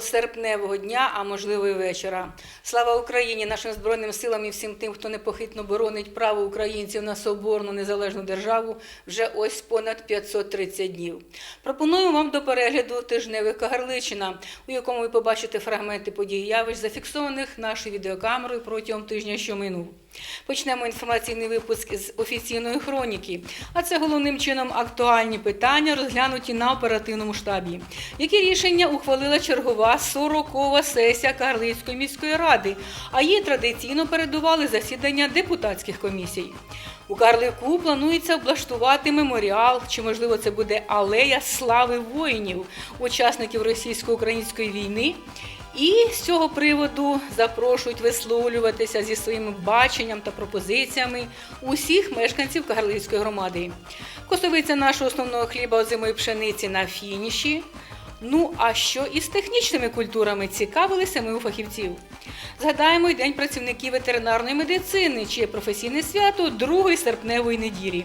Серпневого дня, а можливо і вечора. Слава Україні, нашим збройним силам і всім тим, хто непохитно боронить право українців на соборну незалежну державу вже ось понад 530 днів. Пропоную вам до перегляду тижневика Гарличина, у якому ви побачите фрагменти подій явищ, зафіксованих нашою відеокамерою протягом тижня, що минув. Почнемо інформаційний випуск з офіційної хроніки. А це головним чином актуальні питання, розглянуті на оперативному штабі. Які рішення ухвалила чергова 40-ва сесія Карлицької міської ради, а їй традиційно передували засідання депутатських комісій. У Карлику планується облаштувати меморіал, чи можливо це буде алея слави воїнів, учасників російсько-української війни. І з цього приводу запрошують висловлюватися зі своїм баченням та пропозиціями усіх мешканців Кагарлицької громади. Косовиця нашого основного хліба озимої пшениці на фініші. Ну а що із технічними культурами цікавилися ми у фахівців? Згадаємо й День працівників ветеринарної медицини, чиє професійне свято 2 серпневої неділі.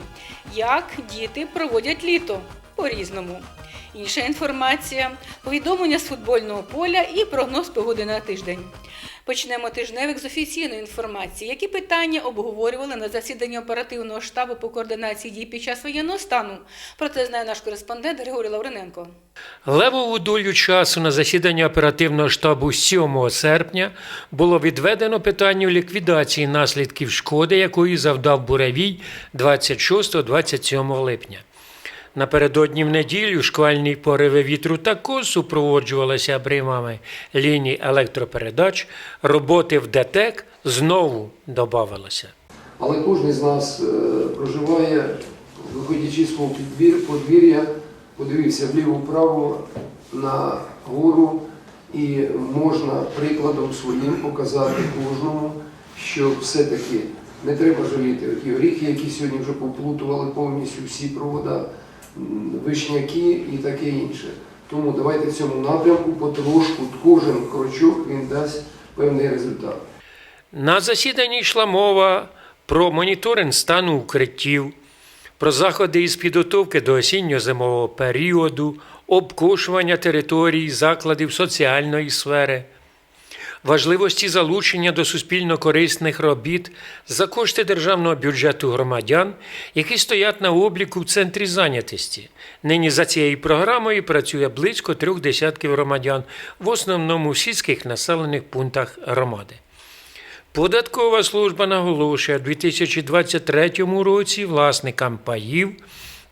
Як діти проводять літо по-різному. Інша інформація, повідомлення з футбольного поля і прогноз погоди на тиждень. Почнемо тижневик з офіційної інформації. Які питання обговорювали на засіданні оперативного штабу по координації дій під час воєнного стану? Про це знає наш кореспондент Григорій Лавриненко. Левову долю часу на засіданні оперативного штабу 7 серпня було відведено питанню ліквідації наслідків шкоди, якої завдав буревій 26-27 липня. Напередодні в неділю шквальні пориви вітру також супроводжувалися обривами ліній електропередач. Роботи в ДТЕК знову додавалося. Але кожен з нас е, проживає, виходячи з подвір'я, подивився вліво-вправо на гору і можна прикладом своїм показати кожному, що все-таки не треба жаліти ті горіхи, які сьогодні вже поплутували повністю всі провода, вишняки і таке інше. Тому давайте в цьому напрямку потрошку, кожен крочок він дасть певний результат. На засіданні йшла мова про моніторинг стану укриттів, про заходи із підготовки до осінньо-зимового періоду, обкошування територій, закладів соціальної сфери, важливості залучення до суспільно корисних робіт за кошти державного бюджету громадян, які стоять на обліку в центрі зайнятості. Нині за цією програмою працює близько трьох десятків громадян, в основному в сільських населених пунктах громади. Податкова служба наголошує, у 2023 році власникам паїв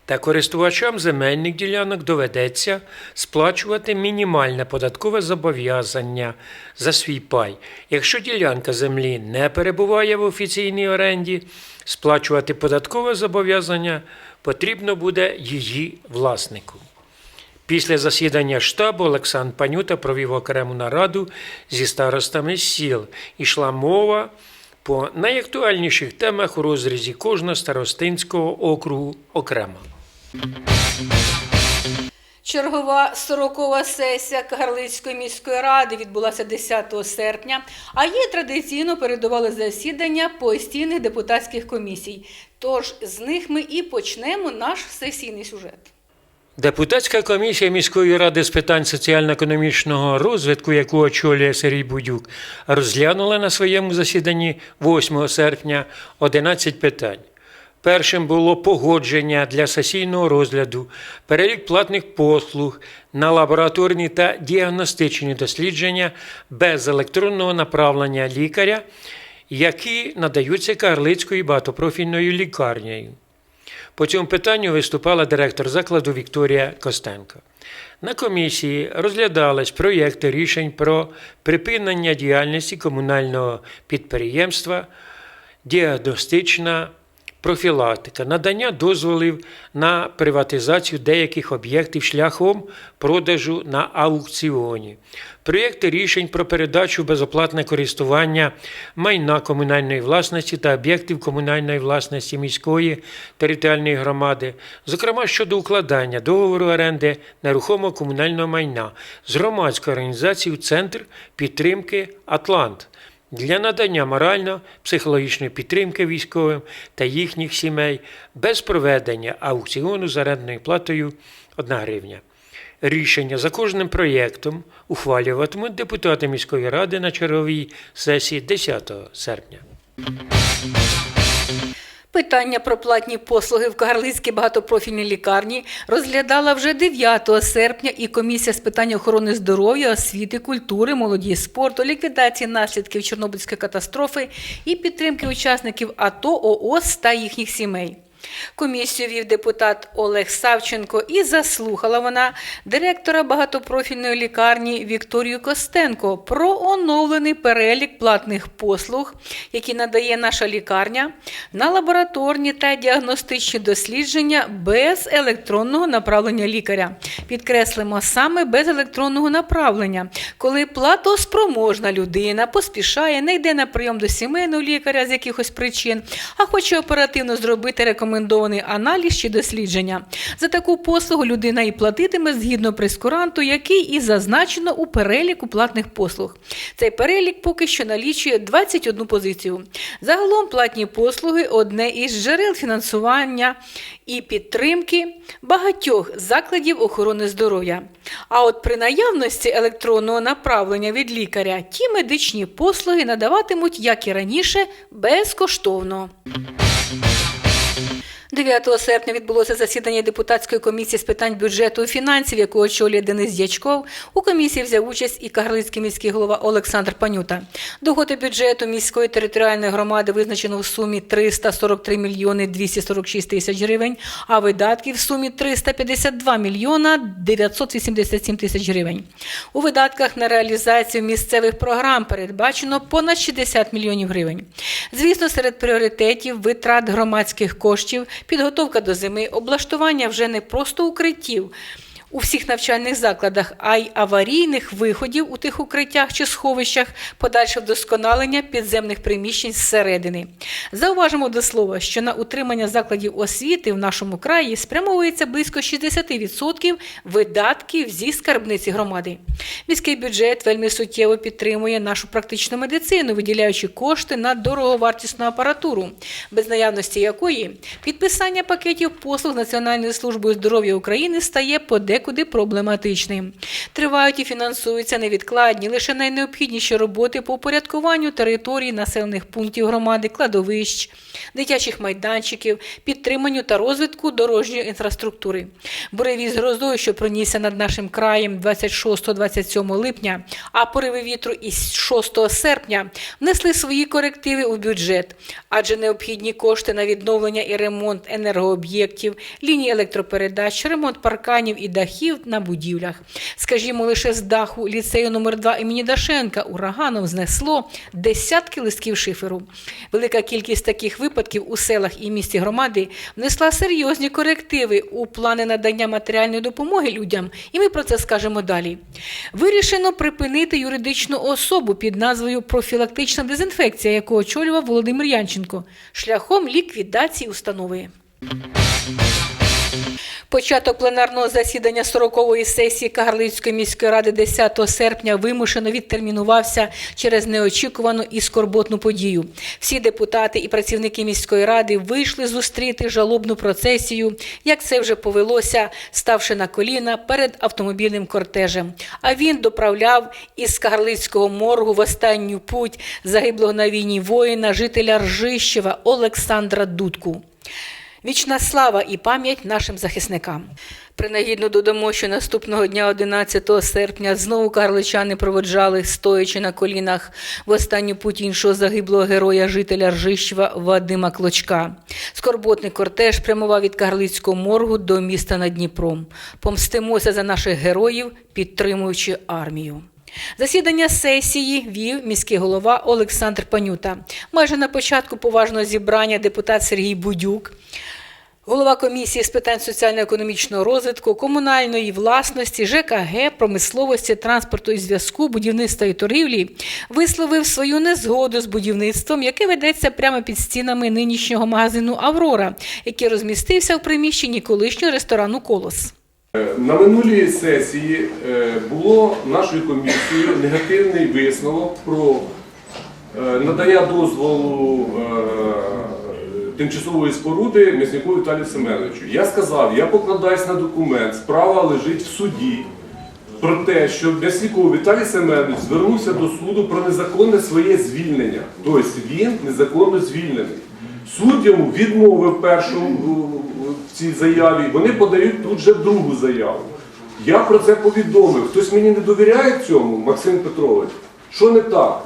та користувачам земельних ділянок доведеться сплачувати мінімальне податкове зобов'язання за свій пай. Якщо ділянка землі не перебуває в офіційній оренді, сплачувати податкове зобов'язання потрібно буде її власнику. Після засідання штабу Олександр Панюта провів окрему нараду зі старостами сіл. Ішла мова по найактуальніших темах у розрізі кожного старостинського округу окремо. Чергова 40-ва сесія Кагарлицької міської ради відбулася 10 серпня, а їй традиційно передували засідання постійних депутатських комісій. Тож з них ми і почнемо наш сесійний сюжет. Депутатська комісія міської ради з питань соціально-економічного розвитку, яку очолює Сергій Будюк, розглянула на своєму засіданні 8 серпня 11 питань. Першим було погодження для сесійного розгляду, перелік платних послуг на лабораторні та діагностичні дослідження без електронного направлення лікаря, які надаються Карлицькою багатопрофільною лікарнею. По цьому питанню виступала директор закладу Вікторія Костенко. На комісії розглядались проєкти рішень про припинення діяльності комунального підприємства, діагностична профілактика, надання дозволів на приватизацію деяких об'єктів шляхом продажу на аукціоні, проєкти рішень про передачу безоплатне користування майна комунальної власності та об'єктів комунальної власності міської територіальної громади, зокрема щодо укладання договору оренди нерухомого комунального майна з громадською організацією Центр підтримки Атлант для надання морально-психологічної підтримки військовим та їхніх сімей без проведення аукціону з орендною платою 1 гривня. Рішення за кожним проєктом ухвалюватимуть депутати міської ради на черговій сесії 10 серпня. Питання про платні послуги в Кагарлицькій багатопрофільній лікарні розглядала вже 9 серпня і комісія з питань охорони здоров'я, освіти, культури, молоді і спорту, ліквідації наслідків Чорнобильської катастрофи і підтримки учасників АТО, ООС та їхніх сімей. Комісію вів депутат Олег Савченко і заслухала вона директора багатопрофільної лікарні Вікторію Костенко про оновлений перелік платних послуг, які надає наша лікарня на лабораторні та діагностичні дослідження без електронного направлення лікаря. Підкреслимо саме без електронного направлення, коли платоспроможна людина поспішає, не йде на прийом до сімейного лікаря з якихось причин, а хоче оперативно зробити рекомендований аналіз чи дослідження. За таку послугу людина і платитиме згідно прескуранту, який і зазначено у переліку платних послуг. Цей перелік поки що налічує 21 позицію. Загалом платні послуги одне із джерел фінансування і підтримки багатьох закладів охорони здоров'я. А от при наявності електронного направлення від лікаря ті медичні послуги надаватимуть, як і раніше, безкоштовно. 9 серпня відбулося засідання депутатської комісії з питань бюджету і фінансів, яку очолює Денис Дячков. У комісії взяв участь і Кагарлицький міський голова Олександр Панюта. Доходи бюджету міської територіальної громади визначено в сумі 343 мільйони 246 тисяч гривень, а видатки в сумі 352 мільйона 987 тисяч гривень. У видатках на реалізацію місцевих програм передбачено понад 60 мільйонів гривень. Звісно, серед пріоритетів витрат громадських коштів, підготовка до зими, облаштування вже не просто укриттів. У всіх навчальних закладах, а й аварійних виходів у тих укриттях чи сховищах, подальше вдосконалення підземних приміщень зсередини. Зауважимо до слова, що на утримання закладів освіти в нашому краї спрямовується близько 60% видатків зі скарбниці громади. Міський бюджет вельми суттєво підтримує нашу практичну медицину, виділяючи кошти на дороговартісну апаратуру, без наявності якої підписання пакетів послуг Національною службою здоров'я України стає подекуди проблематичним. Тривають і фінансуються невідкладні, лише найнеобхідніші роботи по упорядкуванню територій населених пунктів громади, кладовищ, дитячих майданчиків, підтриманню та розвитку дорожньої інфраструктури. Буревій з грозою, що пронісся над нашим краєм 26-27 липня, а пориви вітру із 6 серпня внесли свої корективи у бюджет, адже необхідні кошти на відновлення і ремонт енергооб'єктів, ліній електропередач, ремонт парканів і дахів на будівлях. Скажімо, лише з даху ліцею номер 2 імені Дашенка ураганом знесло десятки листків шиферу. Велика кількість таких випадків у селах і місті громади внесла серйозні корективи у плани надання матеріальної допомоги людям, і ми про це скажемо далі. Вирішено припинити юридичну особу під назвою профілактична дезінфекція, яку очолював Володимир Янченко, шляхом ліквідації установи. Початок пленарного засідання 40-ї сесії Кагарлицької міської ради 10 серпня вимушено відтермінувався через неочікувану і скорботну подію. Всі депутати і працівники міської ради вийшли зустріти жалобну процесію, як це вже повелося, ставши на коліна перед автомобільним кортежем. А він доправляв із Кагарлицького моргу в останню путь загиблого на війні воїна, жителя Ржищева Олександра Дудку. Вічна слава і пам'ять нашим захисникам. Принагідно додамо, що наступного дня, 11 серпня, знову карличани проводжали, стоячи на колінах в останню путь іншого загиблого героя жителя Ржищева Вадима Клочка. Скорботний кортеж прямував від Карлицького моргу до міста над Дніпром. Помстимося за наших героїв, підтримуючи армію. Засідання сесії вів міський голова Олександр Панюта. Майже на початку поважного зібрання депутат Сергій Будюк, голова комісії з питань соціально-економічного розвитку, комунальної власності, ЖКГ, промисловості, транспорту і зв'язку, будівництва і торгівлі, висловив свою незгоду з будівництвом, яке ведеться прямо під стінами нинішнього магазину Аврора, який розмістився в приміщенні колишнього ресторану Колос. На минулій сесії е, було нашою комісією негативний висновок про е, надання дозволу е, тимчасової споруди М'яснику Віталію Семеновичу. Я сказав, я покладаюсь на документ, справа лежить в суді про те, що М'ясников Віталій Семенович звернувся до суду про незаконне своє звільнення. Тобто він незаконно звільнений. Суд йому відмовив першу в- в цій заяві, вони подають тут же другу заяву. Я про це повідомив. Хтось мені не довіряє цьому, Максим Петрович. Що не так?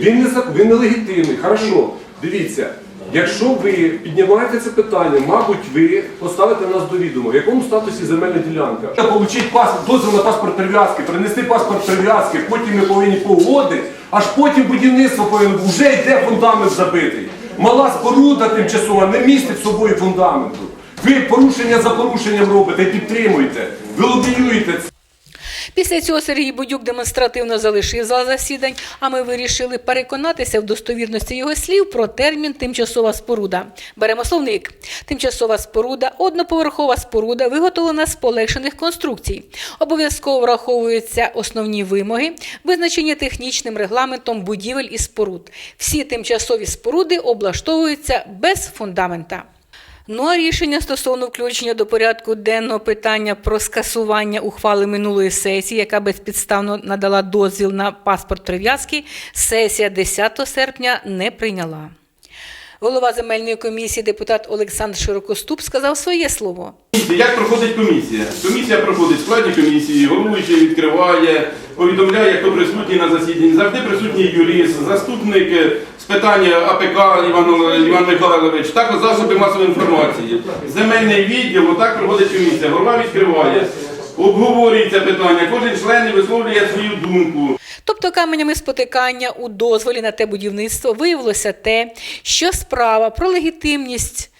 Він не він нелегітимний. Хорошо, дивіться. Якщо ви піднімаєте це питання, мабуть, ви поставите нас до відома, в якому статусі земельна ділянка. Получити паспорт, дозвіл на паспорт прив'язки, принести паспорт прив'язки, потім ми повинні погоди, аж потім будівництво повинно. Вже йде фундамент забитий. Мала споруда тимчасова не містить собою фундаменту. Ви порушення за порушенням робите, підтримуєте, ви. Після цього Сергій Будюк демонстративно залишив зал засідань, а ми вирішили переконатися в достовірності його слів про термін тимчасова споруда. Беремо словник. Тимчасова споруда одноповерхова споруда, виготовлена з полегшених конструкцій. Обов'язково враховуються основні вимоги, визначені технічним регламентом будівель і споруд. Всі тимчасові споруди облаштовуються без фундамента. Ну а рішення стосовно включення до порядку денного питання про скасування ухвали минулої сесії, яка безпідставно надала дозвіл на паспорт прив'язки, сесія 10 серпня не прийняла. Голова земельної комісії, депутат Олександр Широкоступ, сказав своє слово. Як проходить комісія? Комісія проходить в складі комісії, головуючий відкриває, повідомляє, хто присутній на засіданні. Завжди присутній юрист, заступник з питання АПК Іван, Іван Михайлович, також засоби масової інформації. Земельний відділ, отак проходить комісія. Голова відкриває, обговорюється питання, кожен член висловлює свою думку. Тобто каменями спотикання у дозволі на те будівництво виявилося те, що справа про легітимність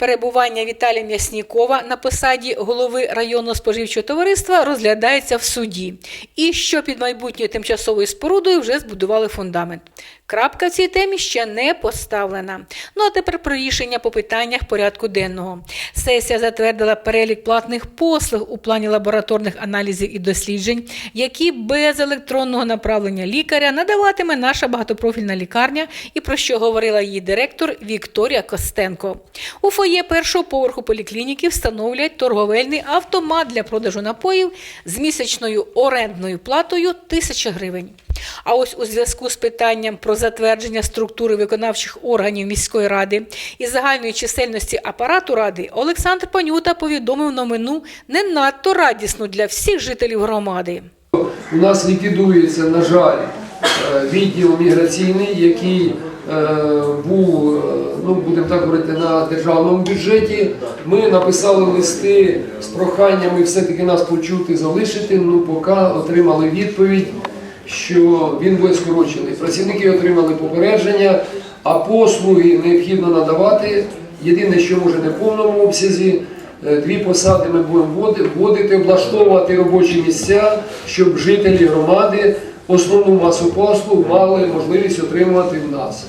перебування Віталія М'яснікова на посаді голови районного споживчого товариства розглядається в суді, і що під майбутньою тимчасовою спорудою вже збудували фундамент. Крапка в цій темі ще не поставлена. Ну а тепер про рішення по питаннях порядку денного. Сесія затвердила перелік платних послуг у плані лабораторних аналізів і досліджень, які без електронного направлення лікаря надаватиме наша багатопрофільна лікарня, і про що говорила її директор Вікторія Костенко. У фоє першого поверху поліклініки встановлять торговельний автомат для продажу напоїв з місячною орендною платою 1000 гривень. А ось у зв'язку з питанням про затвердження структури виконавчих органів міської ради і загальної чисельності апарату ради Олександр Панюта повідомив новину не надто радісну для всіх жителів громади. У нас ліквідується, на жаль, е, відділ міграційний, який е, був, е, ну будемо так говорити, на державному бюджеті. Ми написали листи з проханнями все-таки нас почути, залишити. Ну, поки отримали відповідь, що він буде скорочений. Працівники отримали попередження, а послуги необхідно надавати. Єдине, що може не в повному обсязі. Е, Дві посади ми будемо вводити, облаштовувати робочі місця, щоб жителі громади основну масу послуг мали можливість отримувати в нас.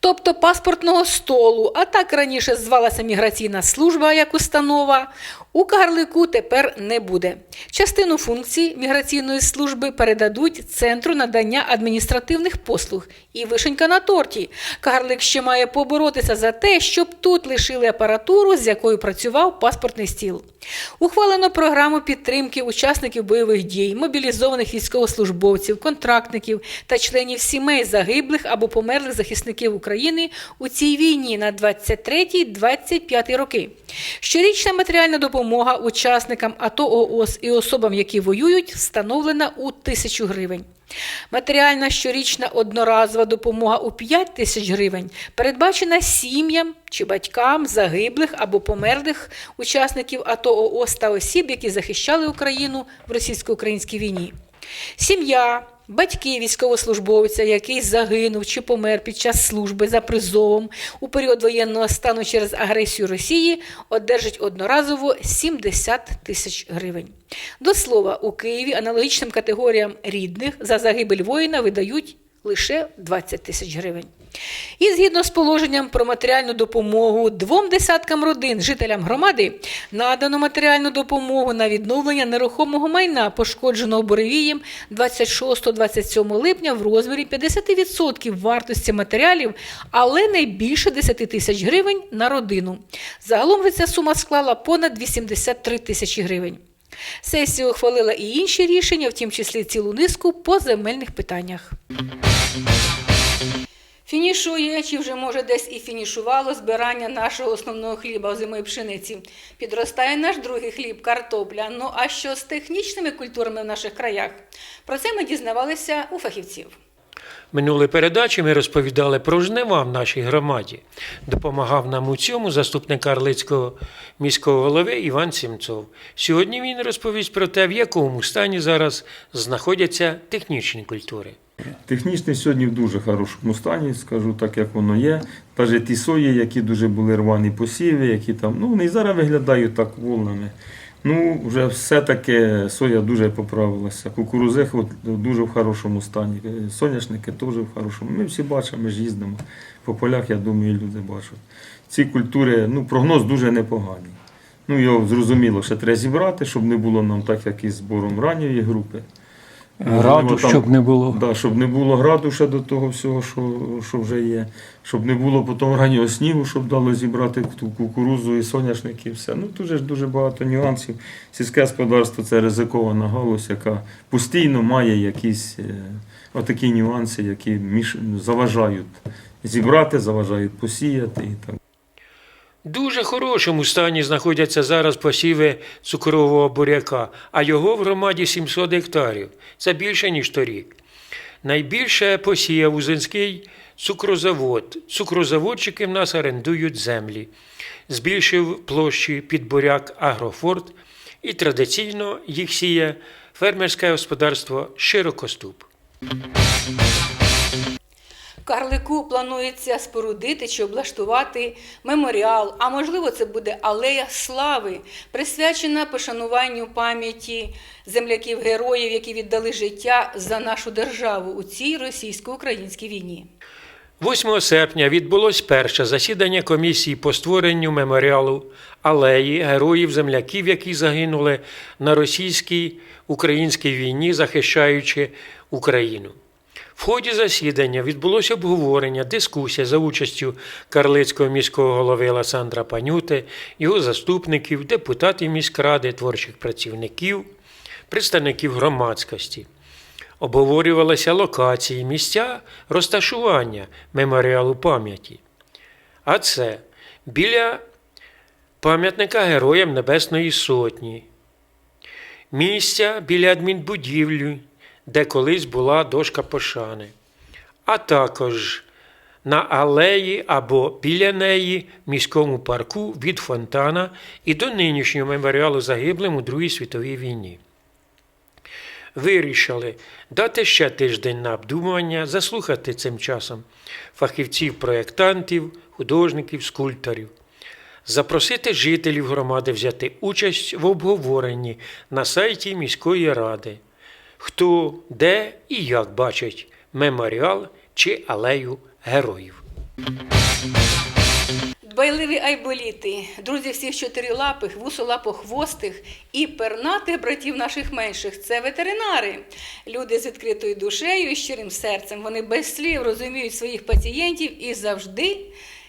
Тобто паспортного столу, а так раніше звалася міграційна служба як установа, у Кагарлику тепер не буде. Частину функцій міграційної служби передадуть Центру надання адміністративних послуг. І вишенька на торті. Кагарлик ще має поборотися за те, щоб тут лишили апаратуру, з якою працював паспортний стіл. Ухвалено програму підтримки учасників бойових дій, мобілізованих військовослужбовців, контрактників та членів сімей загиблих або померлих захисників України у цій війні на 23-25 роки. Щорічна матеріальна допомога учасникам АТО ООС і особам, які воюють, встановлена у тисячу гривень. Матеріальна щорічна одноразова допомога у 5 тисяч гривень передбачена сім'ям чи батькам загиблих або померлих учасників АТО ООС та осіб, які захищали Україну в російсько-українській війні. Сім'я, батьки військовослужбовця, який загинув чи помер під час служби за призовом у період воєнного стану через агресію Росії, одержать одноразово 70 тисяч гривень. До слова, у Києві аналогічним категоріям рідних за загибель воїна видають лише 20 тисяч гривень. І згідно з положенням про матеріальну допомогу двом десяткам родин, жителям громади, надано матеріальну допомогу на відновлення нерухомого майна, пошкодженого буревієм 26-27 липня в розмірі 50% вартості матеріалів, але не більше 10 тисяч гривень на родину. Загалом ця сума склала понад 83 тисячі гривень. Сесія ухвалила і інші рішення, в тім числі цілу низку по земельних питаннях. Фінішує, чи вже може десь і фінішувало збирання нашого основного хліба озимої пшениці. Підростає наш другий хліб, картопля. Ну а що з технічними культурами в наших краях? Про це ми дізнавалися у фахівців. Минулої передачі ми розповідали про жнива в нашій громаді. Допомагав нам у цьому заступник Карлицького міського голови Іван Сімцов. Сьогодні він розповість про те, в якому стані зараз знаходяться технічні культури. Технічний сьогодні в дуже хорошому стані, скажу так, як воно є. Навіть ті сої, які дуже були рвані посіви, які там, ну вони і зараз виглядають так волнами. Ну, вже все-таки соя дуже поправилася. Кукурузи дуже в хорошому стані. Е, Соняшники теж в хорошому. Ми всі бачимо, ми ж їздимо по полях, я думаю, люди бачать. Ці культури, ну, прогноз дуже непоганий. Ну, його зрозуміло, ще треба зібрати, щоб не було нам так, як із збором ранньої групи. Граду, Можливо, там- щоб не було. Да, щоб не було граду ще до того всього, що, що вже є. Щоб не було потім раннього снігу, щоб дало зібрати ту кукурузу і соняшники, і все. Ну тут же ж дуже багато нюансів. Сільське господарство це ризикована галузь, яка постійно має якісь е, отакі нюанси, які між, заважають зібрати, заважають посіяти і так. Дуже хорошому стані знаходяться зараз посіви цукрового буряка, а його в громаді 700 гектарів. Це більше, ніж торік. Найбільше посіяв Узинський цукрозавод. Цукрозаводчики в нас орендують землі. Збільшив площі під буряк Агрофорт і традиційно їх сіє фермерське господарство Широкоступ. Карлику планується спорудити чи облаштувати меморіал, а можливо, це буде алея слави, присвячена пошануванню пам'яті земляків-героїв, які віддали життя за нашу державу у цій російсько-українській війні. 8 серпня відбулось перше засідання комісії по створенню меморіалу алеї героїв земляків, які загинули на російській українській війні, захищаючи Україну. В ході засідання відбулося обговорення, дискусія за участю Карлицького міського голови Олександра Панюти, його заступників, депутатів міськради, творчих працівників, представників громадськості. Обговорювалися локації, місця розташування меморіалу пам'яті. А це біля пам'ятника Героям Небесної Сотні, місця біля адмінбудівлі, де колись була дошка пошани, а також на алеї або біля неї міському парку від фонтана і до нинішнього меморіалу загиблим у Другій світовій війні. Вирішили дати ще тиждень на обдумування, заслухати цим часом фахівців, проєктантів, художників, скульпторів, запросити жителів громади взяти участь в обговоренні на сайті міської ради, хто, де і як бачить меморіал чи алею героїв. Дбайливі айболіти, друзі всіх чотирилапих, вусолапохвостих і пернатих братів наших менших це ветеринари. Люди з відкритою душею і щирим серцем. Вони без слів розуміють своїх пацієнтів і завжди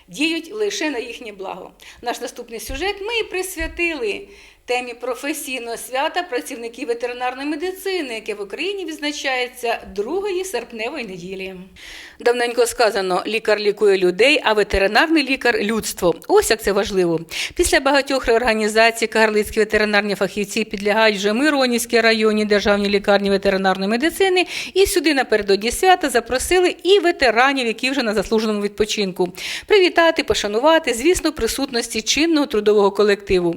діють лише на їхнє благо. Наш наступний сюжет ми присвятили темі професійного свята працівників ветеринарної медицини, яке в Україні відзначається 2 серпневої неділі. Давненько сказано, лікар лікує людей, а ветеринарний лікар людство. Ось як це важливо. Після багатьох реорганізацій карлицькі ветеринарні фахівці підлягають вже Миронівській районній державній лікарні ветеринарної медицини. І сюди напередодні свята запросили і ветеранів, які вже на заслуженому відпочинку. Привітати, пошанувати, звісно, присутності чинного трудового колективу.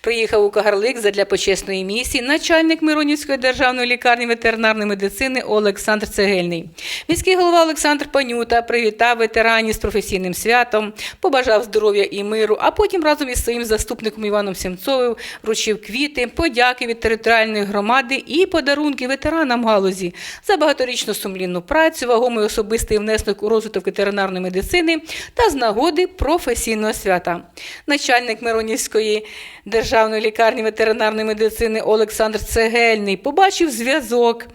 Приїхав приїхав у Кагарлик задля почесної місії начальник Миронівської державної лікарні ветеринарної медицини Олександр Цегельний. Міський голова Олександр Панюта привітав ветеранів з професійним святом, побажав здоров'я і миру, а потім разом із своїм заступником Іваном Сімцовим вручив квіти, подяки від територіальної громади і подарунки ветеранам галузі за багаторічну сумлінну працю, вагомий особистий внесок у розвиток ветеринарної медицини та з нагоди професійного свята. Начальник Миронівської державної лікарні ветеринарної медицини Олександр Цегельний побачив зв'язок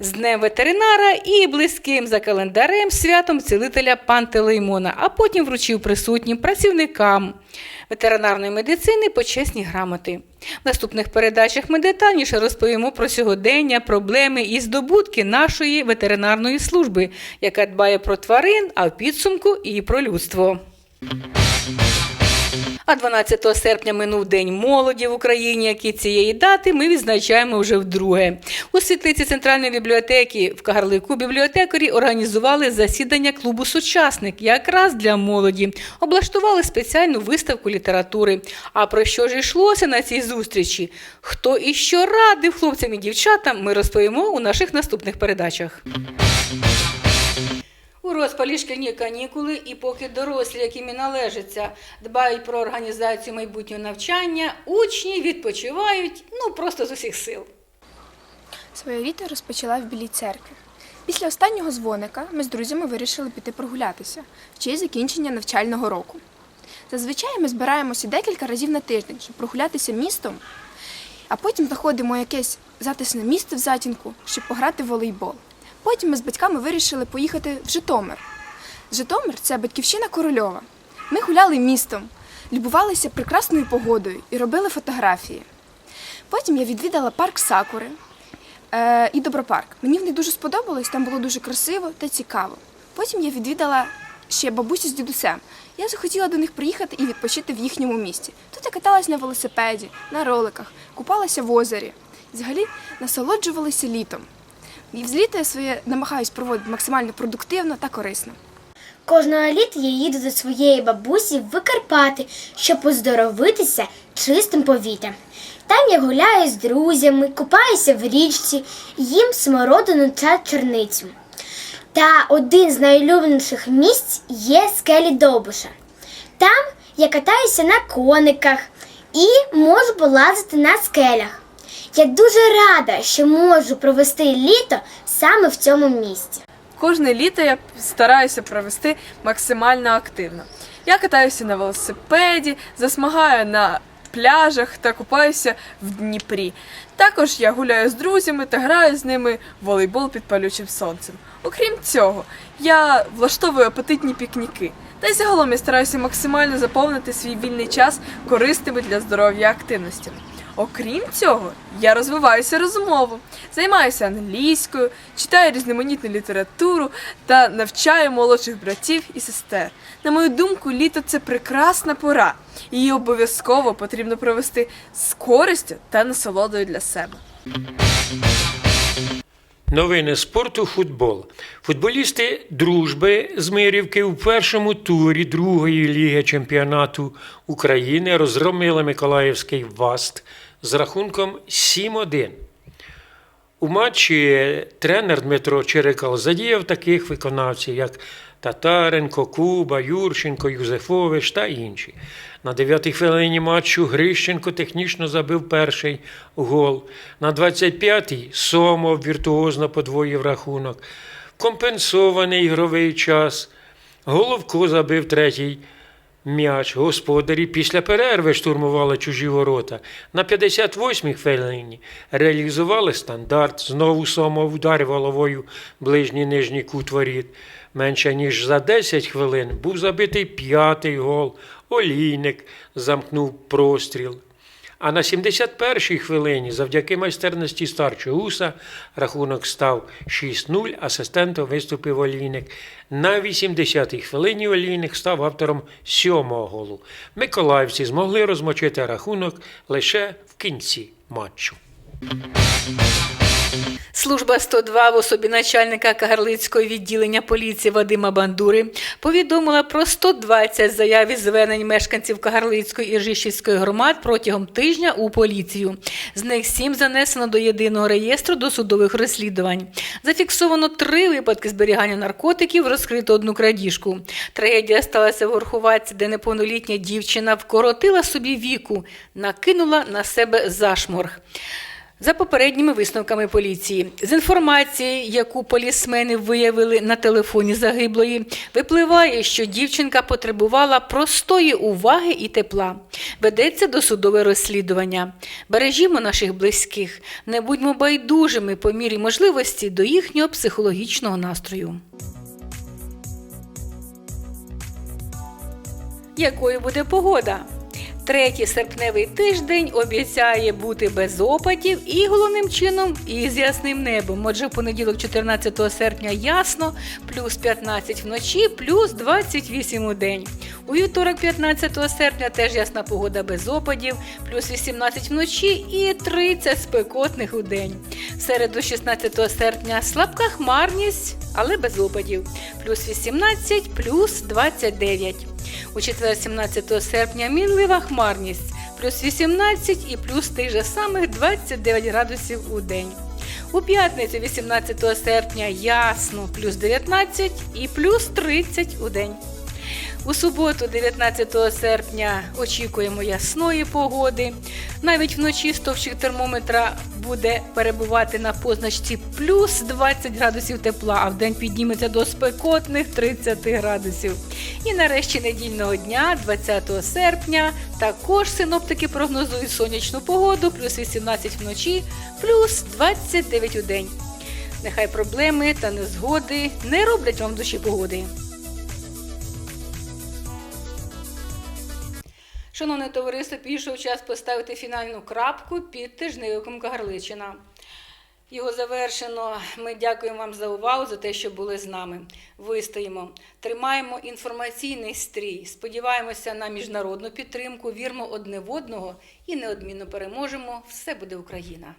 з Днем ветеринара і близьким за календарем святом цілителя Пантелеймона, а потім вручив присутнім працівникам ветеринарної медицини почесні грамоти. В наступних передачах ми детальніше розповімо про сьогодення, проблеми і здобутки нашої ветеринарної служби, яка дбає про тварин, а в підсумку і про людство. А 12 серпня минув День молоді в Україні, який цієї дати ми відзначаємо вже вдруге. У світлиці центральної бібліотеки в Кагарлику бібліотекарі організували засідання клубу Сучасник якраз для молоді. Облаштували спеціальну виставку літератури. А про що ж йшлося на цій зустрічі? Хто і що радив хлопцям і дівчатам, ми розповімо у наших наступних передачах. У розпалі шкільні канікули, і поки дорослі, яким і належиться, дбають про організацію майбутнього навчання, учні відпочивають ну просто з усіх сил. Своє літо розпочала в Білій церкві. Після останнього дзвоника ми з друзями вирішили піти прогулятися в честь закінчення навчального року. Зазвичай ми збираємося декілька разів на тиждень, щоб прогулятися містом, а потім знаходимо якесь затишне місце в затінку, щоб пограти в волейбол. Потім ми з батьками вирішили поїхати в Житомир. Житомир це батьківщина Корольова. Ми гуляли містом, любувалися прекрасною погодою і робили фотографії. Потім я відвідала парк Сакури е, і Добропарк. Мені вони дуже сподобалось, там було дуже красиво та цікаво. Потім я відвідала ще бабусю з дідусем. Я захотіла до них приїхати і відпочити в їхньому місті. Тут я каталась на велосипеді, на роликах, купалася в озері. Взагалі насолоджувалася літом. І взліто я своє намагаюсь проводити максимально продуктивно та корисно. Кожного літа я їду до своєї бабусі в Карпати, щоб поздоровитися чистим повітрям. Там я гуляю з друзями, купаюся в річці, їм смородину та чорницю. Та один з найулюбленіших місць є скелі Довбуша. Там я катаюся на кониках і можу полазити на скелях. Я дуже рада, що можу провести літо саме в цьому місці. Кожне літо я стараюся провести максимально активно. Я катаюся на велосипеді, засмагаю на пляжах та купаюся в Дніпрі. Також я гуляю з друзями та граю з ними в волейбол під палючим сонцем. Окрім цього, я влаштовую апетитні пікніки. Та й загалом я стараюся максимально заповнити свій вільний час корисними для здоров'я активностями. Окрім цього, я розвиваюся розумово, займаюся англійською, читаю різноманітну літературу та навчаю молодших братів і сестер. На мою думку, літо це прекрасна пора. Її обов'язково потрібно провести з користю та насолодою для себе. Новини спорту футбол. Футболісти дружби з Мирівки у першому турі другої ліги чемпіонату України розгромили Миколаївський ВАСТ з рахунком 7-1. У матчі тренер Дмитро Черекал задіяв таких виконавців, як Татаренко, Куба, Юрченко, Юзефович та інші. На 9-й хвилині матчу Грищенко технічно забив перший гол. На 25-й Сомов віртуозно подвоїв рахунок. Компенсований ігровий час. Головко забив третій м'яч. Господарі після перерви штурмували чужі ворота. На 58-й хвилині реалізували стандарт. Знову Сомов ударив головою ближній нижній кут воріт. Менше ніж за 10 хвилин був забитий п'ятий гол. Олійник замкнув простріл. А на 71-й хвилині, завдяки майстерності старчого уса, рахунок став 6-0, асистентом виступив Олійник. На 80-й хвилині Олійник став автором сьомого голу. Миколаївці змогли розмочити рахунок лише в кінці матчу. Служба 102 в особі начальника Кагарлицького відділення поліції Вадима Бандури повідомила про 120 заяв із звернень мешканців Кагарлицької і Ржищівської громад протягом тижня у поліцію. З них 7 занесено до єдиного реєстру досудових розслідувань. Зафіксовано три випадки зберігання наркотиків, розкрито одну крадіжку. Трагедія сталася в Горхуватці, де неповнолітня дівчина вкоротила собі віку, накинула на себе зашморг. За попередніми висновками поліції, з інформації, яку полісмени виявили на телефоні загиблої, випливає, що дівчинка потребувала простої уваги і тепла. Ведеться досудове розслідування. Бережімо наших близьких, не будьмо байдужими по мірі можливості до їхнього психологічного настрою. Якою буде погода? Третій серпневий тиждень обіцяє бути без опадів і головним чином із ясним небом. Отже, в понеділок, 14 серпня, ясно, плюс 15 вночі, плюс 28 у день. У вівторок, 15 серпня, теж ясна погода без опадів, плюс 18 вночі і 30 спекотних у день. В середу, 16 серпня, слабка хмарність, але без опадів, плюс 18, плюс 29. У четвер, 17 серпня, мінлива хмарність, плюс 18 і плюс тих же самих 29 градусів у день. У п'ятницю, 18 серпня, ясно, плюс 19 і плюс 30 у день. У суботу, 19 серпня, очікуємо ясної погоди. Навіть вночі стовпчик термометра буде перебувати на позначці плюс 20 градусів тепла, а вдень підніметься до спекотних 30 градусів. І нарешті недільного дня, 20 серпня, також синоптики прогнозують сонячну погоду, плюс 18 вночі, плюс 29 у день. Нехай проблеми та незгоди не роблять вам душі погоди. Шановне товариство, пішов час поставити фінальну крапку під тижневиком Кагарличина. Його завершено. Ми дякуємо вам за увагу, за те, що були з нами. Вистоїмо, тримаємо інформаційний стрій, сподіваємося на міжнародну підтримку, віримо одне в одного і неодмінно переможемо. Все буде Україна!